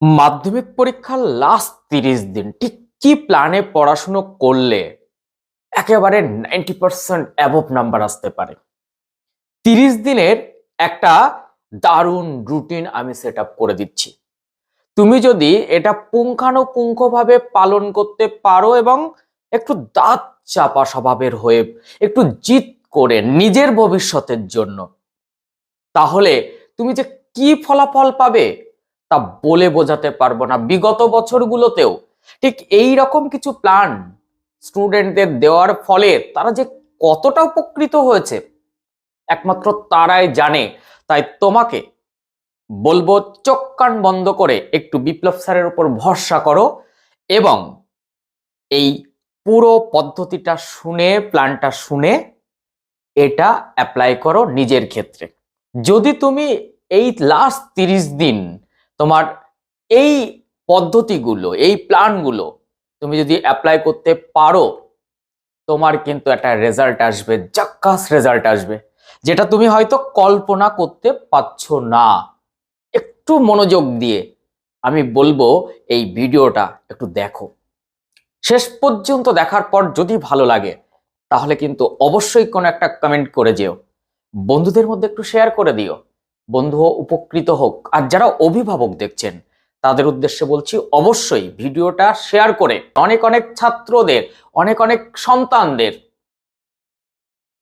মাধ্যমিক পরীক্ষার লাস্ট তিরিশ দিন, ঠিক কি প্ল্যানে পড়াশুনো করলে একেবারে নাইনটি পার্সেন্ট অ্যাবভ নাম্বার আসতে পারে? তিরিশ দিনের একটা দারুণ রুটিন আমি সেট করে দিচ্ছি। তুমি যদি এটা পুঙ্খানুপুঙ্খভাবে পালন করতে পারো এবং একটু দাঁত চাপা স্বভাবের হয়ে একটু জিত করে নিজের ভবিষ্যতের জন্য, তাহলে তুমি যে কি ফলাফল পাবে তা বলে বোঝাতে পারব না। বিগত বছরগুলোতেও ঠিক এই রকম কিছু প্ল্যান স্টুডেন্টদের দেওয়ার ফলে তারা যে কতটা উপকৃত হয়েছে, একমাত্র তারাই জানে। তাই তোমাকে বলব, চোখ কান বন্ধ করে একটু বিপ্লব স্যারের উপর ভরসা করো এবং এই পুরো পদ্ধতিটা শুনে প্ল্যানটা শুনে এটা অ্যাপ্লাই করো নিজের ক্ষেত্রে। যদি তুমি এই লাস্ট তিরিশ দিন তোমার এই পদ্ধতিগুলো, এই প্ল্যানগুলো তুমি যদি অ্যাপ্লাই করতে পারো, তোমার কিন্তু একটা রেজাল্ট আসবে, জাক্কাস রেজাল্ট আসবে, যেটা তুমি হয়তো কল্পনা করতে পারছ না। একটু মনোযোগ দিয়ে আমি বলব এই ভিডিওটা একটু দেখো। শেষ পর্যন্ত দেখার পর যদি ভালো লাগে, তাহলে কিন্তু অবশ্যই কোনো একটা কমেন্ট করে যেও। বন্ধুদের মধ্যে একটু শেয়ার করে দিও। বন্ধু উপকৃত হোক। আর যারা অভিভাবক দেখছেন, তাদের উদ্দেশ্যে বলছি, অবশ্যই ভিডিওটা শেয়ার করে অনেক অনেক ছাত্রদের, অনেক অনেক সন্তানদের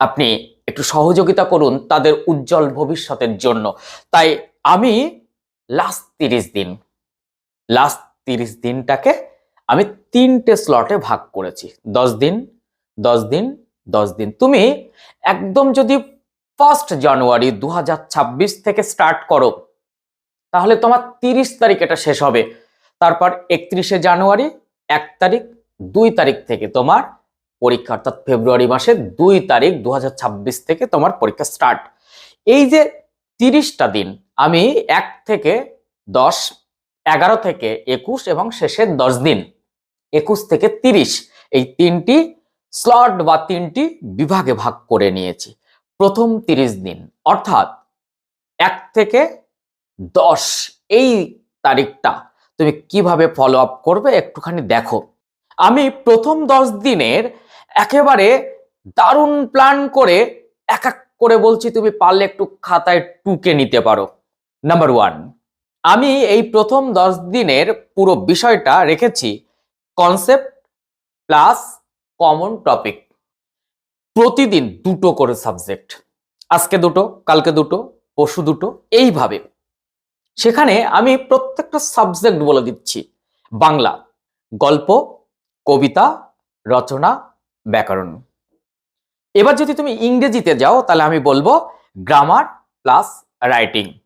আপনি একটু সহযোগিতা করুন তাদের উজ্জ্বল ভবিষ্যতের জন্য। তাই আমি লাস্ট তিরিশ দিন লাস্ট তিরিশ দিনটাকে আমি তিনটে স্লটে ভাগ করেছি। দশ দিন দশ দিন দশ দিন। তুমি একদম যদি ফার্স্ট জানুয়ারি দু হাজার ছাব্বিশ থেকে স্টার্ট করো। তাহলে তোমার তিরিশ তারিখ এটা শেষ হবে। তারপর একত্রিশে জানুয়ারি এক তারিখ, দুই তারিখ থেকে তোমার পরীক্ষা, অর্থাৎ ফেব্রুয়ারি মাসের দুই তারিখ দু হাজার ছাব্বিশ থেকে তোমার পরীক্ষা স্টার্ট এই যে তিরিশটা দিন, আমি এক থেকে দশ, এগারো থেকে একুশ এবং শেষের দশ দিন, একুশ থেকে তিরিশ, এই তিনটি স্লট বা তিনটি বিভাগে ভাগ করে নিয়েছি। প্রথম তিরিশ দিন, অর্থাৎ এক থেকে দশ, এই তারিখটা তুমি কীভাবে ফলো আপ করবে একটুখানি দেখো। আমি প্রথম দশ দিনের একেবারে দারুণ প্ল্যান করে এক এক করে বলছি, তুমি পারলে একটু খাতায় টুকে নিতে পারো। নাম্বার ওয়ান আমি এই প্রথম দশ দিনের পুরো বিষয়টা রেখেছি কনসেপ্ট প্লাস কমন টপিক প্রতিদিন দুটো করে সাবজেক্ট আজকে দুটো, কালকে দুটো, পরশু দুটো, এইভাবে। সেখানে আমি প্রত্যেকটা সাবজেক্ট বলে দিচ্ছি। বাংলা, গল্প, কবিতা, রচনা, ব্যাকরণ। এবার যদি তুমি ইংরেজিতে যাও, তাহলে আমি বলব গ্রামার প্লাস রাইটিং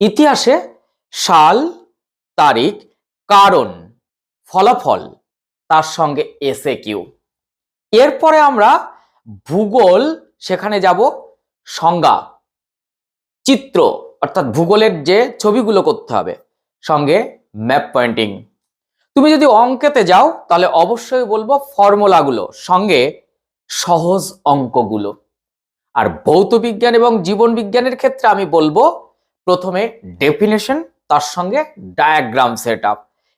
ইতিহাসে সাল, তারিখ, কারণ, ফলাফল, তার সঙ্গে এসে কিউ। এরপরে আমরা ভূগোল, সেখানে যাব সংজ্ঞা, চিত্র, অর্থাৎ ভূগোলের যে ছবিগুলো করতে হবে, সঙ্গে ম্যাপ পয়েন্টিং তুমি যদি অঙ্কেতে যাও, তাহলে অবশ্যই বলব ফর্মুলাগুলো, সঙ্গে সহজ অঙ্কগুলো। আর ভৌত বিজ্ঞান এবং জীবন বিজ্ঞানের ক্ষেত্রে আমি বলব, প্রথমে ডেফিনেশন তার সঙ্গে ডায়াগ্রাম সেট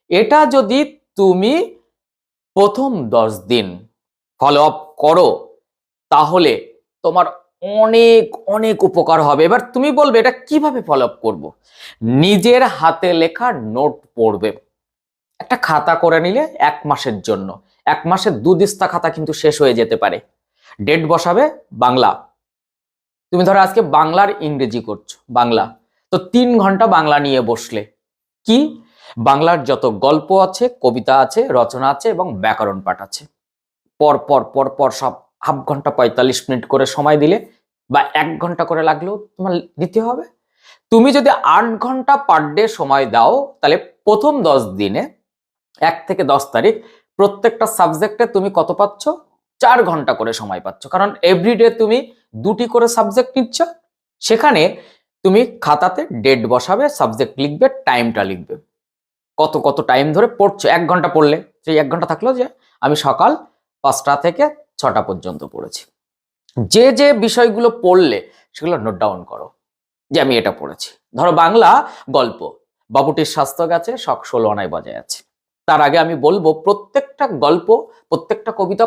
এটা যদি তুমি প্রথম দশ দিন ফলো আপ করো তাহলে তোমার অনেক অনেক উপকার হবে। এবার তুমি বলবে, এটা কীভাবে ফলো আপ করব? নিজের হাতে লেখা নোট পড়বে। একটা খাতা করে নিলে এক মাসের জন্য। এক মাসের দু দিস্তা খাতা কিন্তু শেষ হয়ে যেতে পারে। ডেট বসাবে বাংলা। তুমি ধরো আজকে বাংলার ইংরেজি করছ, বাংলা। তো তিন ঘণ্টা বাংলা নিয়ে বসলে। কি? বাংলার যত গল্প আছে, কবিতা আছে, রচনা আছে এবং ব্যাকরণ পাঠ আছে। পর পর পর পর সব হাফ ঘণ্টা পঁয়তাল্লিশ মিনিট করে সময় দিলে বা এক ঘণ্টা করে লাগলেও তোমার দিতে হবে। তুমি যদি আট ঘণ্টা পার ডে সময় দাও, তাহলে প্রথম দশ দিনে এক থেকে দশ তারিখ প্রত্যেকটা সাবজেক্টে তুমি কত পাচ্ছ? চার ঘণ্টা করে সময় পাচ্ছ। কারণ এভরিডে তুমি দুটি করে সাবজেক্ট নিচ্ছ। সেখানে তুমি খাতাতে ডেট বসাবে সাবজেক্ট লিখবে টাইমটা লিখবে। কত কত টাইম ধরে পড়ছো? এক ঘণ্টা পড়লে। সেই এক ঘণ্টা থাকল যে আমি সকাল পাঁচটা থেকে ছটা পর্যন্ত পড়েছি। যে যে বিষয়গুলো পড়লে সেগুলো নোট ডাউন করো যে, আমি এটা পড়েছি। ধরো বাংলা গল্প, বাবুটির স্বাস্থ্য গেছে, শখ ষোলো আনায় বজায় আছে। তার আগে আমি বলব প্রত্যেকটা গল্প, প্রত্যেকটা কবিতা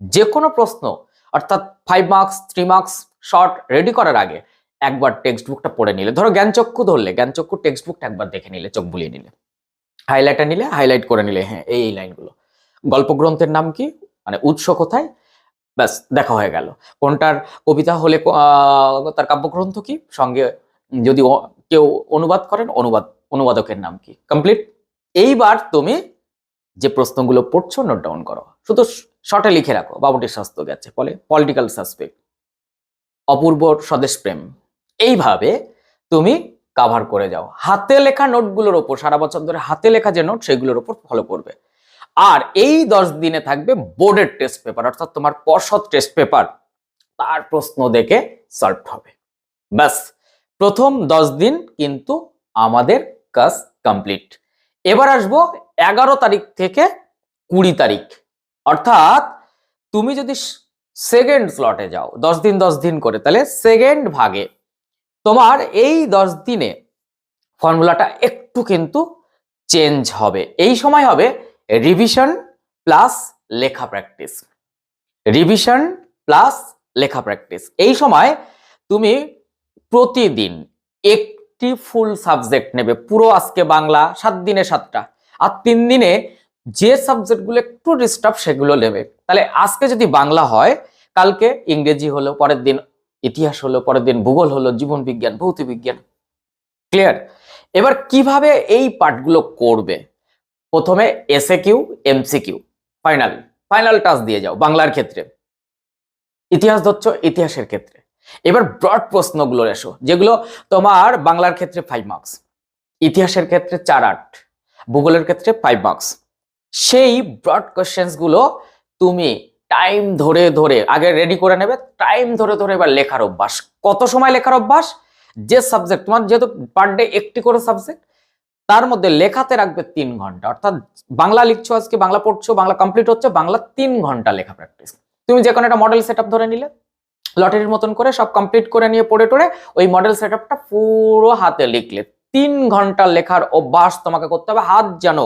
যে কোনো প্রশ্ন, অর্থাৎ five marks three marks short ready করার আগে একবার টেক্সট বুকটা পড়ে নিলে। ধরো জ্ঞানচক্ষু ধরলে, জ্ঞানচক্ষু টেক্সট বুকটা একবার দেখে নিলে, চোখ বুলিয়ে নিলে। হাইলাইটার নিলে হাইলাইট করে নিলে হ্যাঁ এই লাইনগুলো গল্প গ্রন্থের নাম কি? মানে উৎস কোথায়? ব্যাস, দেখা হয়ে গেল। কোনটার কবিতা হলে তার কাব্যগ্রন্থ কি? সঙ্গে যদি কেউ অনুবাদ করেন, অনুবাদ, অনুবাদকের নাম কি? কমপ্লিট এইবার তুমি যে প্রশ্নগুলো পড়ছো নোট ডাউন করো। শুধু শর্টে লিখে রাখো। বাবুটির স্বাস্থ্য গেছে, বলে পলিটিক্যাল সাসপেক্ট অপূর্ব স্বদেশ প্রেম। এইভাবে তুমি কাভার করে যাও। হাতে লেখা নোটগুলোর ওপর, সারা বছর ধরে হাতে লেখা যে নোট সেগুলোর ওপর ফলো করবে। আর এই দশ দিনে থাকবে বোর্ডের টেস্ট পেপার অর্থাৎ তোমার পর্ষদ টেস্ট পেপার তার প্রশ্ন দেখে সলভ হবে। ব্যাস, প্রথম দশ দিন কিন্তু আমাদের কাজ কমপ্লিট এবার আসব এগারো তারিখ থেকে কুড়ি তারিখ। অর্থাৎ তুমি যদি সেকেন্ড স্লটে যাও, দশ দিন দশ দিন করে, তাহলে সেকেন্ড ভাগে তোমার এই দশ দিনে ফর্মুলাটা একটু কিন্তু চেঞ্জ হবে। এই সময় হবে রিভিশন প্লাস লেখা প্র্যাকটিস রিভিশন প্লাস লেখা প্র্যাকটিস এই সময় তুমি প্রতিদিন একটি ফুল সাবজেক্ট নেবে, পুরো আজকে বাংলা, সাত দিনে সাতটা। আর তিন দিনে যে সাবজেক্টগুলো একটু ডিস্টার্ব সেগুলো নেবে। তাহলে আজকে যদি বাংলা হয়, কালকে ইংরেজি হলো, পরের দিন ইতিহাস হলো, পরের দিন ভূগোল হলো, জীবন বিজ্ঞান, ভৌত বিজ্ঞান। ক্লিয়ার এবার কীভাবে এই পার্টগুলো করবে? প্রথমে S A Q M C Q final final touch দিয়ে যাও বাংলার ক্ষেত্রে। ইতিহাস ধরছো, ইতিহাসের ক্ষেত্রে। এবার ব্রড প্রশ্নগুলো এসো, যেগুলো তোমার বাংলার ক্ষেত্রে ফাইভ মার্কস ইতিহাসের ক্ষেত্রে চার আট, ভূগোলের ক্ষেত্রে ফাইভ মার্কস সেই ব্রড কোশ্চেন্সগুলো তুমি টাইম ধরে ধরে, আগে রেডি করে নেবে টাইম ধরে ধরে এবার লেখার অভ্যাস। কত সময় লেখার অভ্যাস? যে সাবজেক্ট তোমার যেহেতু পার ডে একটি করে সাবজেক্ট তার মধ্যে লেখাতে রাখবে তিন ঘণ্টা। অর্থাৎ বাংলা লিখছো আজকে, বাংলা পড়ছো, বাংলা কমপ্লিট হচ্ছে, বাংলা তিন ঘণ্টা লেখা প্র্যাকটিস তুমি যে কোনো একটা মডেল সেট ধরে নিলে লটারির মতন করে সব কমপ্লিট করে নিয়ে পড়ে টড়ে ওই মডেল সেট পুরো হাতে লিখলে তিন ঘণ্টা লেখার অভ্যাস তোমাকে করতে হবে। হাত যেন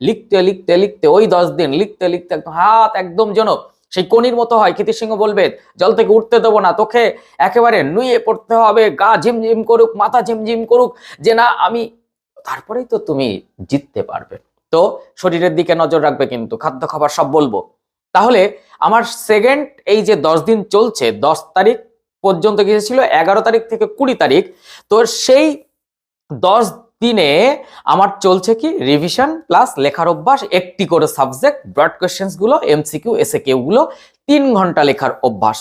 লিখতে লিখতে লিখতে, ওই দশ দিন লিখতে লিখতে একদম হাত একদম যেন সেই কনির মতো হয়। কীর্তি সিংহ বলবে, জল থেকে উঠতে দেবো না, তোকে একেবারে নুয়ে পড়তে হবে। গা ঝিমঝিম করুক, মাথা ঝিমঝিম করুক, যে না আমি তারপরেই তো তুমি জিততে পারবে। তো শরীরের দিকে নজর রাখবে কিন্তু, খাদ্য খাবার সব বলব। তাহলে আমার সেকেন্ড এই যে দশ দিন চলছে, দশ তারিখ পর্যন্ত গিয়েছিল এগারো তারিখ থেকে কুড়ি তারিখ, তো সেই দশ দিনে আমার চলছে কি রিভিশন প্লাস লেখার অভ্যাস, একটি করে subject broad কোয়েশ্চেন্সগুলো M C Q S A Q গুলো, তিন ঘণ্টা লেখার অভ্যাস।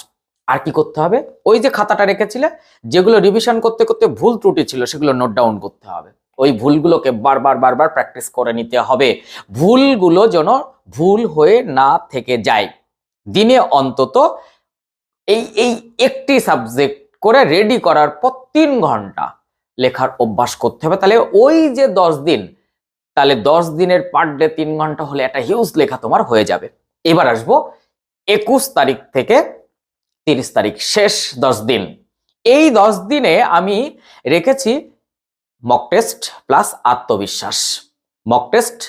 আর কি করতে হবে? ওই যে খাতাটা রেখেছিলে, যেগুলো রিভিশন করতে করতে ভুল ত্রুটি ছিল, সেগুলো নোট ডাউন করতে হবে। ওই ভুলগুলোকে বারবার বারবার প্র্যাকটিস করে নিতে হবে। ভুলগুলো যেন ভুল হয়ে না থেকে যায়। দিনে অন্তত এই এই একটি সাবজেক্ট করে রেডি করার পর তিন ঘণ্টা লেখার অভ্যাস করতে হবে। তাহলে ওই যে দশ দিন, তাহলে দশ দিনের পার ডে তিন ঘণ্টা হলে একটা হিউজ লেখা তোমার হয়ে যাবে। এবার আসব একুশ তারিখ থেকে তিরিশ তারিখ শেষ দশ দিন। এই দশ দিনে আমি রেখেছি মক টেস্ট প্লাস আত্মবিশ্বাস। মক টেস্ট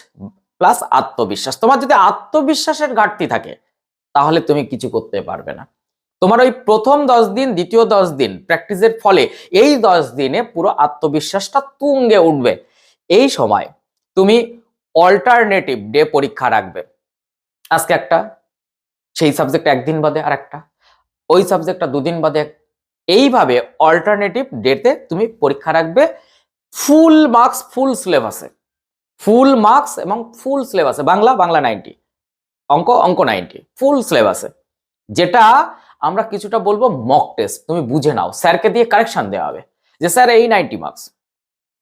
প্লাস আত্মবিশ্বাস। তোমার যদি আত্মবিশ্বাসের ঘাটতি থাকে, তাহলে তুমি কিছু করতে পারবে না। তোমার ওই প্রথম দশ দিন, দ্বিতীয় দশ দিন প্র্যাকটিসের ফলে এই দশ দিনে পুরো আত্মবিশ্বাসটা তুঙ্গে উঠবে। এই সময় তুমি অল্টারনেটিভ ডে পরীক্ষা রাখবে। আজকে একটা, সেই সাবজেক্ট একদিন বাদে আর একটা ওই সাবজেক্টটা দুদিন বাদে। এইভাবে অল্টারনেটিভ ডেতে তুমি পরীক্ষা রাখবে। ফুল মার্কস ফুল সিলেবাসে ফুল মার্কস এবং ফুল সিলেবাসে বাংলা বাংলা নাইনটি অঙ্ক অঙ্ক নাইনটি ফুল সিলেবাসে যেটা আমরা কিছুটা বলব মক টেস্ট তুমি বুঝে নাও। স্যারকে দিয়ে কারেকশন দেওয়া হবে যে, স্যার, এই নাইনটি মার্কস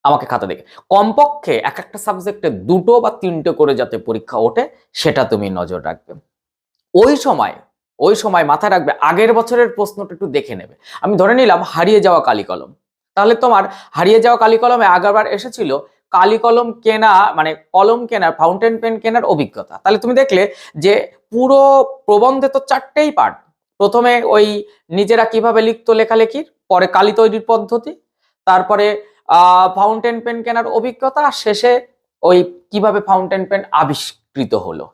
আমাকে খাতা দেখে। কমপক্ষে এক একটা সাবজেক্টে দুটো বা তিনটে করে যাতে পরীক্ষা ওঠে, সেটা তুমি নজর রাখবে। ওই সময় ওই সময় মাথায় রাখবে, আগের বছরের প্রশ্নটা একটু দেখে নেবে। আমি ধরে নিলাম হারিয়ে যাওয়া কালি কলম তাহলে তোমার হারিয়ে যাওয়া কালি কলমে আগেরবার এসেছিল কালি কলম কেনা মানে কলম কেনার ফাউন্টেন পেন কেনার অভিজ্ঞতা। তাহলে তুমি দেখলে যে পুরো প্রবন্ধে তো চারটেই পার্ট প্রথমে ওই নিজেরা কীভাবে লিখতো লেখালেখির, পরে কালি তৈরির পদ্ধতি, তারপরে ফাউন্টেন পেন কেনার অভিজ্ঞতা শেষে ওই কীভাবে ফাউন্টেন পেন আবিষ্কৃত হলো।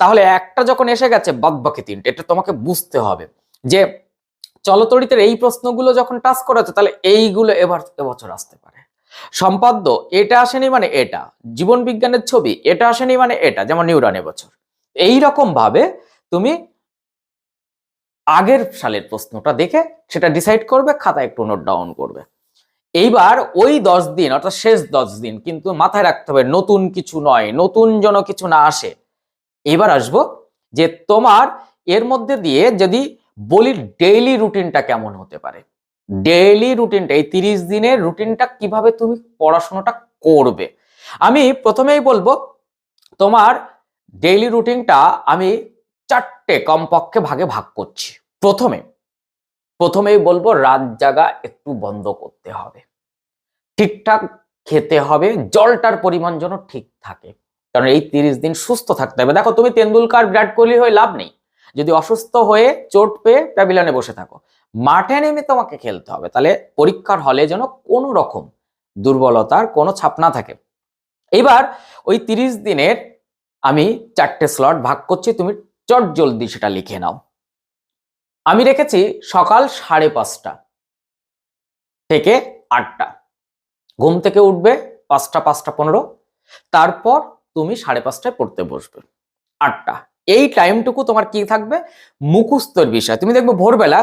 তাহলে একটা যখন এসে গেছে, বাদবাকি তিনটে, এটা তোমাকে বুঝতে হবে যে চলতরিতের এই প্রশ্নগুলো যখন টাচ করা হচ্ছে, তাহলে এইগুলো এবার এবছর আসতে পারে। সম্পাদ্য, এটা আসেনি মানে এটা। জীবন বিজ্ঞানের ছবি, এটা আসেনি মানে এটা, যেমন নিউরন এবছর। এই রকম ভাবে তুমি আগের সালের প্রশ্নটা দেখে সেটা ডিসাইড করবে, খাতায় একটু নোট ডাউন করবে। এইবার ওই দশ দিন, অর্থাৎ শেষ দশ দিন কিন্তু মাথায় রাখতে হবে, নতুন কিছু নয়, নতুন যেন কিছু না আসে। এবার আসব যে তোমার এর মধ্যে দিয়ে যদি বলি ডেইলি রুটিনটা কেমন হতে পারে? ডেইলি রুটিনটা এই তিরিশ দিনের রুটিনটা কীভাবে তুমি পড়াশোনাটা করবে? আমি প্রথমেই বলব, তোমার ডেইলি রুটিনটা আমি চারটে কমপক্ষে ভাগে ভাগ করছি। প্রথমে, প্রথমেই বলব রাত জাগা একটু বন্ধ করতে হবে। ঠিকঠাক খেতে হবে, জলটার পরিমাণ যেন ঠিক থাকে। কারণ এই তিরিশ দিন সুস্থ থাকতে হবে। দেখো, তুমি তেন্ডুলকার বিরাট কোহলি হয়ে লাভ নেই। যদি অসুস্থ হয়ে চোট পেয়ে প্যাভিলিয়নে বসে থাকো, মাঠে নেমে তোমাকে খেলতে হবে। তাহলে পরীক্ষার হলে যেন কোনো রকম দুর্বলতার কোনো ছাপ না থাকে। এবার ওই তিরিশ দিনের আমি চারটে স্লট ভাগ করছি, তুমি চট জলদি সেটা লিখে নাও। আমি রেখেছি সকাল সাড়ে পাঁচটা থেকে আটটা। ঘুম থেকে উঠবে পাঁচটা পাঁচটা পনেরো। তারপর তুমি সাড়ে পাঁচটায় পড়তে বসবে। আটটা। এই টাইমটুকু তোমার কি থাকবে? মুখস্থর বিষয়। তুমি দেখবে ভোরবেলা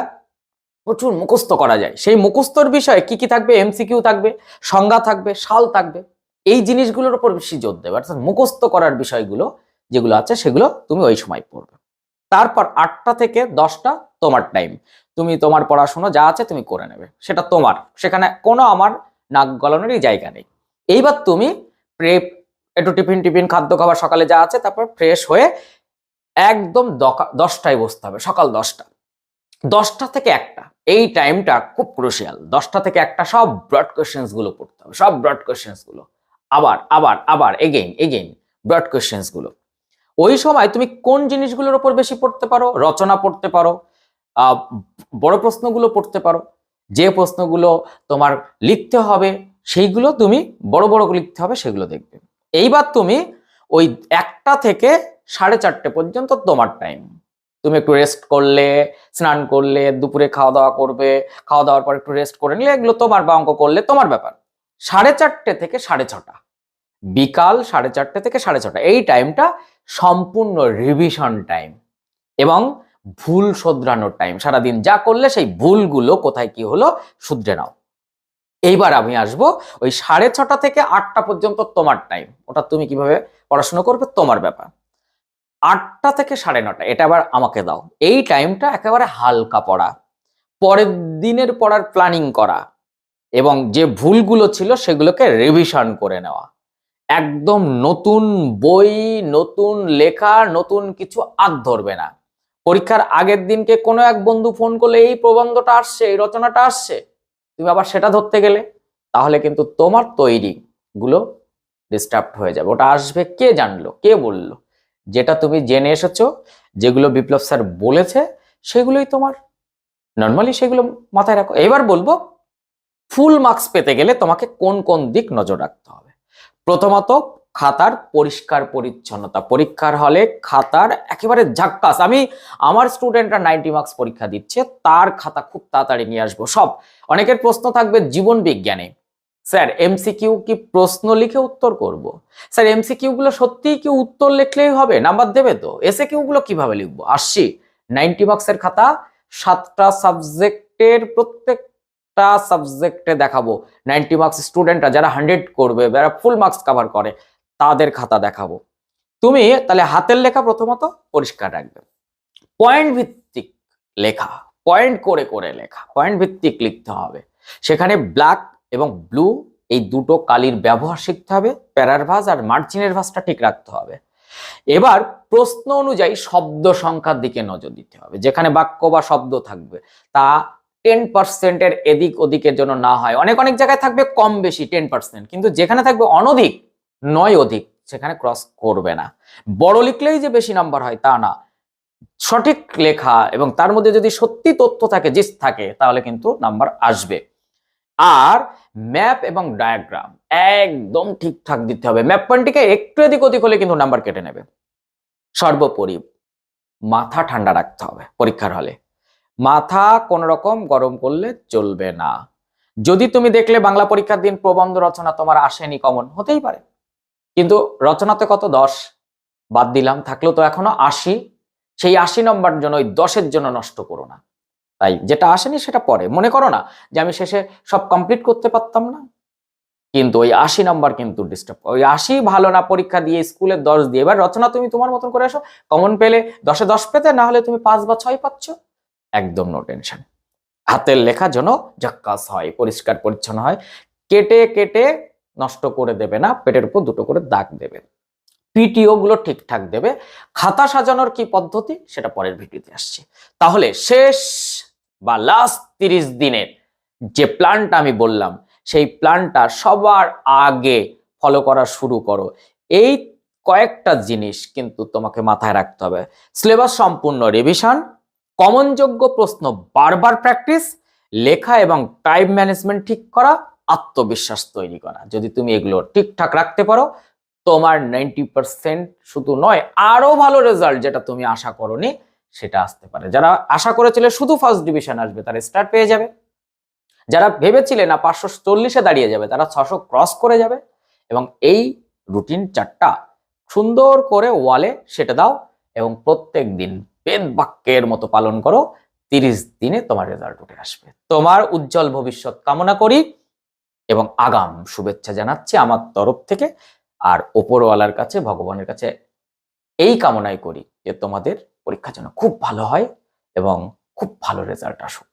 প্রচুর মুখস্থ করা যায়। সেই মুখস্থর বিষয়ে কি কি থাকবে? এমসিকিউ থাকবে, সংজ্ঞা থাকবে, সাল থাকবে। এই জিনিসগুলোর উপর বেশি জোর দেবে। অর্থাৎ মুখস্থ করার বিষয়গুলো যেগুলো আছে, সেগুলো তুমি ওই সময় পড়বে। তারপর আটটা থেকে দশটা তোমার টাইম। তুমি তোমার পড়াশোনা যা আছে তুমি করে নেবে। সেটা তোমার। সেখানে কোনো আমার নাক গলানোরই জায়গা নেই। এইবার তুমি প্রেপ একটু টিফিন টিফিন খাদ্য খাবার সকালে যা আছে তারপর ফ্রেশ হয়ে একদম দশটায় বসতে হবে, সকাল দশটা। দশটা থেকে একটা, এই টাইমটা খুব ক্রুশিয়াল দশটা থেকে একটা সব ব্রডগুলো পড়তে হবে, সব ব্রডগুলো। আবার আবার আবার এগেইন এগেইন ব্রডগুলো। ওই সময় তুমি কোন জিনিসগুলোর উপর বেশি পড়তে পারো? রচনা পড়তে পারো বড় প্রশ্নগুলো পড়তে পারো। যে প্রশ্নগুলো তোমার লিখতে হবে, সেইগুলো তুমি, বড় বড় লিখতে হবে, সেগুলো দেখবে। এইবার তুমি ওই একটা থেকে সাড়ে চারটে পর্যন্ত তোমার টাইম তুমি একটু রেস্ট করলে, স্নান করলে, দুপুরে খাওয়া দাওয়া করবে খাওয়া দাওয়ার পর একটু রেস্ট করে নিলে এগুলো তোমার বা অঙ্ক করলে তোমার ব্যাপার। সাড়ে চারটে থেকে সাড়ে ছটা। বিকাল সাড়ে চারটে থেকে সাড়ে ছটা। এই টাইমটা সম্পূর্ণ রিভিশন টাইম এবং ভুল শোধরানোর টাইম সারাদিন যা করলে সেই ভুলগুলো কোথায় কি হলো শুধরে নাও। এইবার আমি আসব ওই সাড়ে ছটা থেকে আটটা পর্যন্ত তোমার টাইম ওটা তুমি কীভাবে পড়াশোনা করবে তোমার ব্যাপার। আটটা থেকে সাড়ে নটা, এটা আবার আমাকে দাও। এই টাইমটা একেবারে হালকা পড়া। পরের দিনের পড়ার প্ল্যানিং করা এবং যে ভুলগুলো ছিল সেগুলোকে রিভিশন করে নেওয়া। একদম নতুন বই, নতুন লেখা, নতুন কিছু আগ ধরবে না। পরীক্ষার আগের দিনকে কোনো এক বন্ধু ফোন করলে, এই প্রবন্ধটা আসছে, এই রচনাটা আসছে, তুমি আবার সেটা ধরতে গেলে? তাহলে কিন্তু তোমার তৈরি গুলো ডিস্টার্ব হয়ে যাবে। ওটা আসবে কে জানলো, কে বলল? যেটা তুমি জেনে এসেছ, যেগুলো বিপ্লব স্যার বলেছে, সেগুলোই তোমার। নর্মালি সেগুলো মাথায় রাখো। এবার বলব ফুল মার্কস পেতে গেলে তোমাকে কোন কোন দিক নজর রাখতে হবে। প্রথমত, খাতার পরিষ্কার পরিচ্ছন্নতা। পরীক্ষার হলে খাতার একেবারে ঝাক্কাস। আমি, আমার স্টুডেন্টরা নাইনটি মার্কস পরীক্ষা দিচ্ছে, তার খাতা খুব তাড়াতাড়ি নিয়ে আসব। সব। অনেকের প্রশ্ন থাকবে জীবন বিজ্ঞানে। স্যার, এমসিকিউ কি প্রশ্ন লিখে উত্তর করব? স্যার, এমসিকিউ গুলো সত্যিই কি উত্তর লিখলেই হবে? নাম্বার দেবে তো। এসে কিউ গুলো কীভাবে লিখব? আসছি। নাইনটি মার্কসের খাতা, সাতটা সাবজেক্টের প্রত্যেকটা সাবজেক্টে দেখাবো। নাইনটি মার্কস স্টুডেন্টরা যারা হান্ড্রেড করবে, যারা ফুল মার্কস কভার করে, তাদের খাতা দেখাবো। তুমি তাহলে হাতের লেখা প্রথমত পরিষ্কার রাখবে। পয়েন্ট ভিত্তিক লেখা, পয়েন্ট করে করে লেখা, পয়েন্ট ভিত্তিক লিখতে হবে। সেখানে ব্ল্যাক এবং ব্লু এই দুটো কালির ব্যবহার শিখতে হবে, প্যারার ভাস আর মার্জিনের ভাসটা ঠিক রাখতে হবে। এবার প্রশ্ন অনুযায়ী শব্দ সংখ্যার দিকে নজর দিতে হবে, যেখানে বাক্য বা শব্দ থাকবে। তা টেন পার্সেন্টের এদিক ওদিকের জন্য না হয়। অনেক অনেক জায়গায় থাকবে কম বেশি টেন পার্সেন্ট কিন্তু যেখানে থাকবে অনধিক, নয় অধিক, সেখানে ক্রস করবে না। বড় লিখলেই যে বেশি নাম্বার হয় তা না। সঠিক লেখা এবং তার মধ্যে যদি সত্যি তথ্য থাকে জিস থাকে, তাহলে কিন্তু নাম্বার আসবে। আর ম্যাপ এবং ডায়াগ্রাম একদম ঠিকঠাক দিতে হবে। ম্যাপ পয়েন্টটিকে একটু এদিক ওদিক হলে কিন্তু নাম্বার কেটে নেবে। সর্বোপরি মাথা ঠান্ডা রাখতে হবে পরীক্ষার হলে। মাথা কোন রকম গরম করলে চলবে না। যদি তুমি দেখলে বাংলা পরীক্ষার দিন প্রবন্ধ রচনা তোমার আসেনি কমন, হতেই পারে। কিন্তু রচনাতে কত দশ? বাদ দিলাম, থাকলেও তো এখনও আশি। সেই আশি নম্বর জন্য, ওই দশের জন্য নষ্ট করো না। তাই যেটা আসেনি সেটা পরে। মনে করো না যে আমি শেষে সব কমপ্লিট করতে পারতাম না? কিন্তু ওই আশি নাম্বার কিন্তু ডিস্টার্ব ওই আশি ভালো না পরীক্ষা দিয়ে স্কুলে দশ দিয়ে। এবার রচনা তুমি তোমার মতন করে আসো কমন পেলে দশে দশ পেতে, না হলে তুমি পাঁচ বা ছয় পাচ্ছ। একদম নো টেনশন হাতের লেখা যেন জাক্কাস হয়, পরিষ্কার পরিচ্ছন্ন হয়। কেটে কেটে নষ্ট করে দেবে না, পেটের উপর দুটো করে দাগ দেবে। পিটিও গুলো ঠিকঠাক দেবে। খাতা সাজানোর কি পদ্ধতি? সেটা পরের ভিডিওতে আসছে। তাহলে শেষ বা লাস্ট তিরিশ দিনের যে প্ল্যানটা আমি বললাম, সেই প্ল্যানটা সবার আগে ফলো করা শুরু করো। এই কয়েকটা জিনিস কিন্তু তোমাকে মাথায় রাখতে হবে। সিলেবাস সম্পূর্ণ রিভিশন কমনযোগ্য প্রশ্ন বারবার প্র্যাকটিস লেখা এবং টাইম ম্যানেজমেন্ট ঠিক করা, আত্মবিশ্বাস তৈরি করা। যদি তুমি এগুলো ঠিকঠাক রাখতে পারো, তোমার নাইনটি পার্সেন্ট শুধু নয়, আরও ভালো রেজাল্ট যেটা তুমি আশা করনি সেটা আসতে পারে। যারা আশা করেছিলে শুধু ফার্স্ট ডিভিশন আসবে, তারা স্টার্ট পেয়ে যাবে। যারা ভেবেছিলে না পাঁচশো চল্লিশে দাঁড়িয়ে যাবে, তারা ছশো ক্রস করে যাবে এবং এই রুটিন চারটা সুন্দর করে ওয়ালে সেটা দাও এবং প্রত্যেক দিন বেদ বাক্যের মতো পালন করো, তিরিশ দিনে তোমার রেজাল্ট উঠে আসবে। তোমার উজ্জ্বল ভবিষ্যৎ কামনা করি এবং আগাম শুভেচ্ছা জানাচ্ছি আমার তরফ থেকে আর ওপরওয়ালার কাছে, ভগবানের কাছে এই কামনাই করি যে তোমাদের পরীক্ষা জন্য খুব ভালো হয় এবং খুব ভালো রেজাল্ট আসুক।